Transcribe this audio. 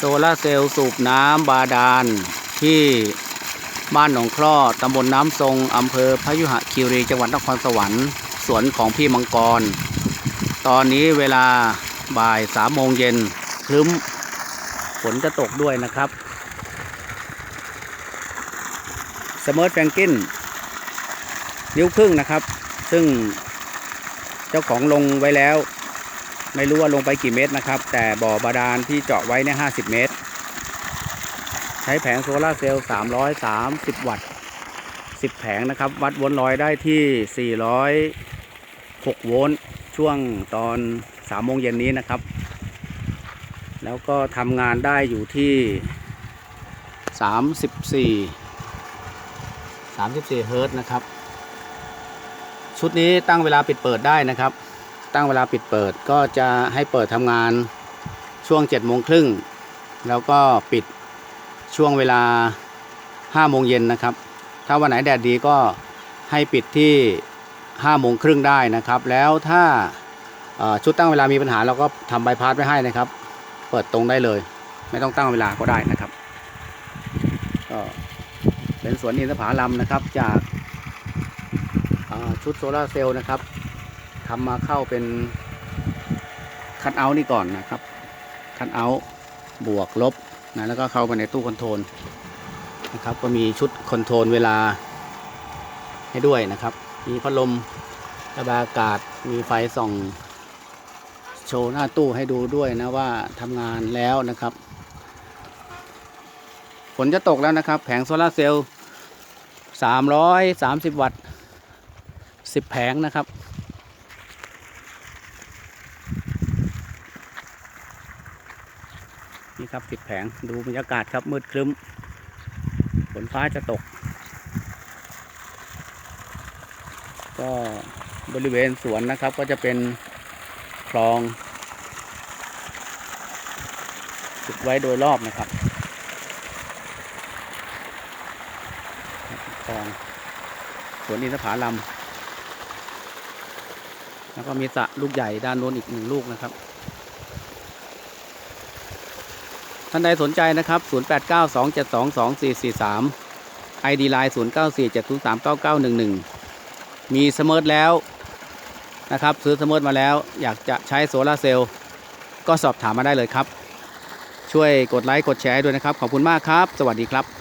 โซลาเซลล์สูบน้ำบาดาล ที่บ้านหนองคลอตำบลน้ำทรงอำเภอพยุหคีรีจังหวัดนครสวรรค์ สวนของพี่มังกร ตอนนี้เวลาบ่ายสามโมงเย็นคลึ้มฝนจะตกด้วยนะครับสม r ร์ทแฟงกินนิ้วครึ่งนะครับ ซึ่งเจ้าของลงไว้แล้ว ไม่รู้ว่าลงไปกี่เมตรนะครับ แต่บ่อบาดาลที่เจาะไว้เนี่ย50เมตร ใช้แผงโซลาร์เซลล์330วัตต์10แผงนะครับ วัดวนลอยได้ที่406โวลต์ช่วงตอน3โมงเย็นนี้นะครับ แล้วก็ทำงานได้อยู่ที่34 34เฮิร์ตนะครับ ชุดนี้ตั้งเวลาปิดเปิดได้นะครับ ตั้งเวลาปิดเปิดก็จะให้เปิดทำงานช่วง7จ็ดโมงครึ่งแล้วก็ปิดช่วงเวลา5โมงเย็นนะครับ ถ้าวันไหนแดดดีก็ให้ปิดที่5โมงครึ่งได้นะครับ แล้วถ้าชุดตั้งเวลามีปัญหาเราก็ทำใบพัดไว้ให้นะครับ เปิดตรงได้เลย ไม่ต้องตั้งเวลาก็ได้นะครับ ก็เป็นสวนอินทผลัมนะครับจากชุดโซลาร์เซลล์นะครับ ทำมาเข้าเป็นคัทเอาท์นี่ก่อนนะครับคัทเอาท์บวกลบนะแล้วก็เข้าไปในตู้คอนโทรลนะครับ ก็มีชุดคอนโทรลเวลาให้ด้วยนะครับ มีพัดลมระบายอากาศมีไฟส่องโชว์หน้าตู้ให้ดูด้วยนะว่าทำงานแล้วนะครับฝนจะตกแล้วนะครับ แผงโซลาเซลล์330 วัตต์ 10 แผงนะครับ นี่ครับปิดแผงดูบรรยากาศครับมืดครึ้มฝนฟ้าจะตก ก็บริเวณสวนนะครับก็จะเป็นคลองติดไว้โดยรอบนะครับคลองสวนอินทผลัมแล้วก็มีสระลูกใหญ่ด้านโน้นอีกหนึ่งลูกนะครับ ท่านใดสนใจนะครับ 0892722443 ID Line 0947039911 มีสม r ร์ทแล้วนะครับ ซื้อสม r ร์ทมาแล้ว อยากจะใช้โซลาร์เซลล์ก็สอบถามมาได้เลยครับ ช่วยกดไลค์กดแชร์ด้วยนะครับ ขอบคุณมากครับ สวัสดีครับ